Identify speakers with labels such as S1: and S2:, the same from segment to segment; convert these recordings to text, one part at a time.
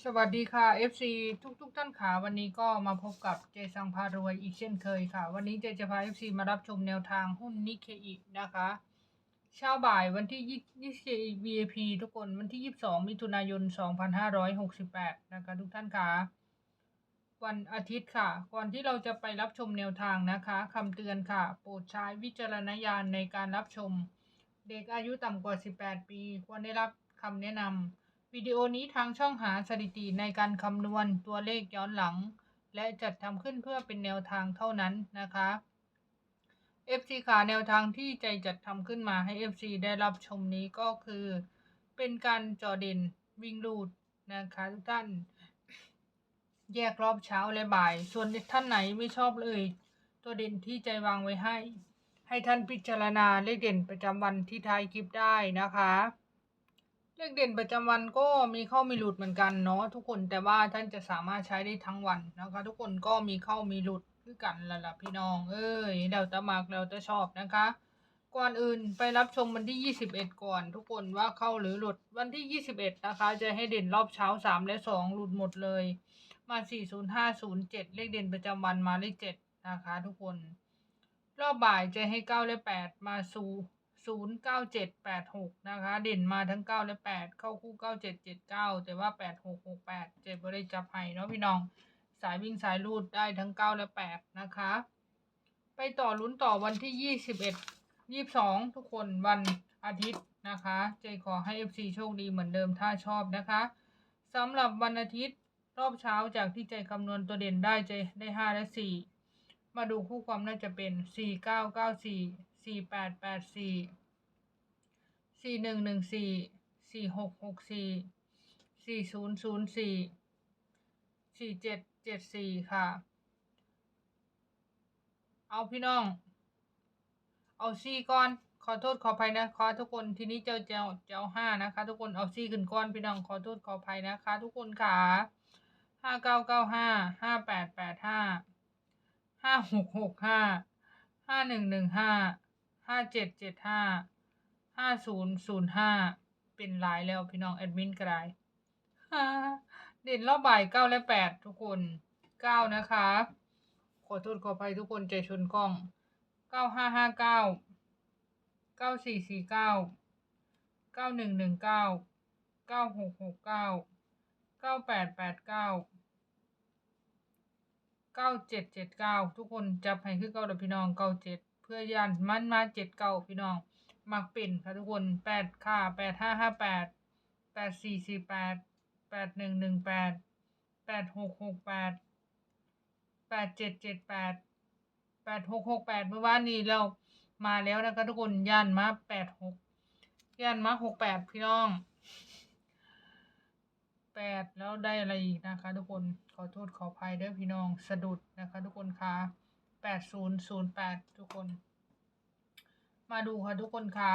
S1: สวัสดีค่ะ FC ทุกๆท่านขาวันนี้ก็มาพบกับเจสังพารวยอีกเช่นเคยค่ะ วันนี้เจจะพา FC มารับชมแนวทางหุ้นนิเคอินะคะเช้าบ่ายวันที่20 20 VIP ทุกคนวันที่ 22 มิถุนายน 2568 นะคะทุกท่านขาวันอาทิตย์ค่ะ ก่อนที่เราจะไปรับชมแนวทางนะคะคำเตือนค่ะ โปรดใช้วิจารณญาณในการรับชม เด็กอายุต่ำกว่า 18 ปี ควรได้รับคำแนะนำ วิดีโอนี้ทางช่องหาสถิติในการคำนวณตัวเลขย้อนหลัง และจัดทำขึ้นเพื่อเป็นแนวทางเท่านั้นนะคะ FC ขาแนวทางที่ใจจัดทำขึ้นมาให้ FC ได้รับชมนี้ก็คือ เป็นการจอเด่นวิ่งลูดนะคะทุกท่าน แยกรอบเช้าและบ่าย ส่วนท่านไหนไม่ชอบเลย ตัวเด่นที่ใจวางไว้ให้ ให้ท่านพิจารณาเลขเด่นประจำวันที่ท้ายคลิปได้นะคะ เลขเด่นประจำวันก็มีเข้ามีหลุดเหมือนกันเนาะทุกคนแต่ว่าท่านจะสามารถใช้ได้ทั้งวันนะคะ ทุกคนก็มีเข้ามีหลุดคือกันละล่ะพี่น้อง เอ้ยเราจะมักเราจะชอบนะคะ ก่อนอื่นไปรับชมวันที่ 21 ก่อน ทุกคนว่าเข้าหรือหลุดวันที่ 21 นะคะ จะให้เด่นรอบเช้า 3 และ 2 หลุดหมดเลย มา 40507 เลขเด่นประจำวันมาเลข7นะคะ ทุกคน รอบบ่ายจะให้ 9 และ 8 มาสู่ ศูนย์เก้าเจ็ดแปดหกนะคะ เด่นมาทั้งเก้าและแปดเข้าคู่เก้าเจ็ดเจ็ดเก้าแต่ว่าแปดหกหกแปดเจ็บบริจับให้เนาะพี่น้อง สายวิ่งสายรูดได้ทั้งเก้าและแปดนะคะ ไปต่อลุ้นต่อวันที่ยี่สิบเอ็ดยี่สองทุกคนวันอาทิตย์นะคะเจขอให้ FC โชคดีเหมือนเดิมถ้าชอบนะคะสำหรับวันอาทิตย์รอบเช้าจากที่ใจคำนวณตัวเด่นได้เจได้ห้าและสี่มาดูคู่ความน่าจะเป็นสี่เก้าเก้า สี่แปดแปดสี่สี่หนึ่งหนึ่งสี่สี่หกหกสี่สี่ศูนย์ศูนย์สี่สี่เจ็ดเจ็ดสี่ค่ะ เอาพี่น้อง เอาซี่ก้อน ขอโทษขออภัยนะคะทุกคนทีนี้เจ้าเจ้าเจ้าห้านะคะ ทุกคนเอาซี่ขึ้นก้อนพี่น้องขอโทษขออภัยนะคะ ทุกคนค่ะห้าเก้าเก้าห้าห้าแปดแปดห้าห้าหกหกห้าห้าหนึ่งหนึ่งห้า ห้าเจ็ดเจ็ดห้าห้าศูนย์ศูนย์ห้าเป็นหลายแล้วพี่น้องแอดมินก็ได้ฮ่าเด่นรอบบ่ายเก้าและแปดทุกคนเก้านะคะ ขอโทษขออภัยทุกคนใจชนกล้องเก้าห้าห้าเก้าเก้าสี่สี่เก้าเก้าหนึ่งหนึ่งเก้าเก้าหกหกเก้าเก้าแปดแปดเก้าเก้าเจ็ดเจ็ดเก้าทุกคนจับให้คือเก้าเด้อพี่น้องเก้าเจ็ด เพื่อยันมันมาเจ็ดเก้าพี่น้อง มักเป็นค่ะทุกคนแปดค่ะแปดห้าห้าแปดแปดสี่สี่แปดแปดหนึ่งหนึ่งแปดแปดหกหกแปดแปดเจ็ดเจ็ดแปดแปดหกหกแปดเมื่อวานนี้เรามาแล้วนะคะทุกคนยันมาแปดหกยันมาหกแปดพี่น้องแปดแล้วได้อะไรอีกนะคะ ทุกคนขอโทษขออภัยด้อพี่น้องสะดุดนะคะ ทุกคนคะ แปดศูนย์ศูนย์แปดทุกคน มาดูค่ะทุกคนคะ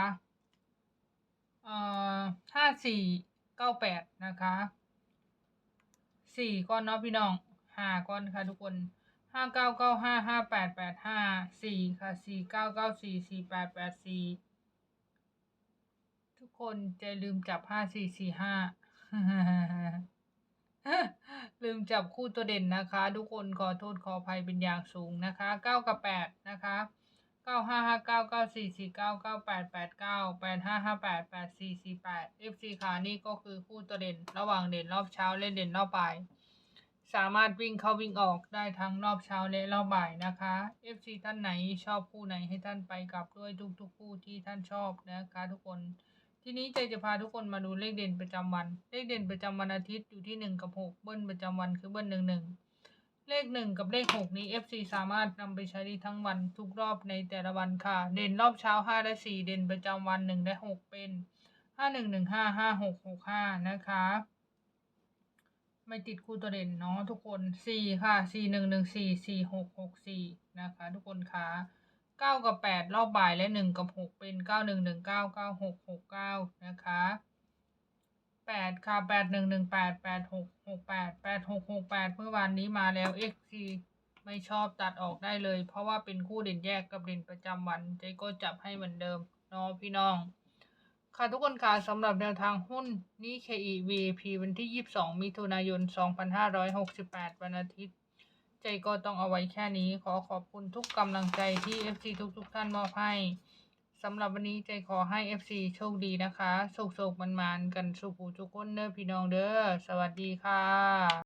S1: เอ่อห้าสี่เก้าแปดนะคะสี่ก้อนเนาะพี่น้องห้าก้อนค่ะทุกคนห้าเก้าเก้าห้าห้าแปดแปดห้าสี่ค่ะสี่เก้าเก้าสี่สี่แปดแปดสี่ทุกคนจะลืมจับห้าสี่สี่ห้า ลืมจับคู่ตัวเด่นนะคะ ทุกคนขอโทษขออภัยเป็นอย่างสูงนะคะเก้ากับแปดนะคะเก้าห้าห้าเก้าเก้าสี่สี่เก้าเก้าแปดแปดเก้าแปดห้าห้าแปดแปดสี่สี่แปด FC ขานี่ก็คือคู่ตัวเด่น ระหว่างเด่นรอบเช้าและเด่นรอบบ่าย สามารถวิ่งเข้าวิ่งออกได้ทั้งรอบเช้าและรอบบ่ายนะคะ FC ท่านไหนชอบคู่ไหนให้ท่านไปกลับด้วยทุกๆคู่ที่ท่านชอบนะคะ ทุกคน ทีนี้ใจจะพาทุกคนมาดูเลขเด่นประจำวัน เลขเด่นประจำวันอาทิตย์อยู่ที่หนึ่งกับหกเบิ้ลประจำวันคือเบิ้ลหนึ่งหนึ่งเลขหนึ่งกับเลขหกนี้ FC สามารถนำไปใช้ได้ทั้งวันทุกรอบในแต่ละวันค่ะ เด่นรอบเช้าห้าและสี่เด่นประจำวันหนึ่งและหกเป็นห้าหนึ่งหนึ่งห้าห้าหกหกห้านะคะ ไม่ติดคู่ตัวเด่นเนาะทุกคนสี่ค่ะสี่หนึ่งหนึ่งสี่สี่หกหกสี่นะคะ ทุกคนค่ะ เก้ากับแปดรอบบ่ายและหนึ่งกับหกเป็นเก้าหนึ่งหนึ่งเก้าเก้าหกหกเก้านะคะแปดค่ะแปดหนึ่งหนึ่งแปดแปดหกหกแปดแปดหกหกแปดเมื่อวานนี้มาแล้วเอ็กซีไม่ชอบตัดออกได้เลย เพราะว่าเป็นคู่เด่นแยกกับเด่นประจำวันเจ๊ก็จับให้เหมือนเดิมเนาะพี่น้อง ค่ะทุกคนค่ะสำหรับแนวทางหุ้นนี้ KEVP วันที่ 22 มิถุนายน 2568 วันอาทิตย์ ใจก็ต้องเอาไว้แค่นี้ขอขอบคุณทุกกำลังใจที่ FC ทุกทุกๆท่านมอบให้สำหรับวันนี้ใจขอให้ FC โชคดีนะคะโชคโชคมันๆกันสุขูทุกคนเด้อพี่น้องเด้อสวัสดีค่ะ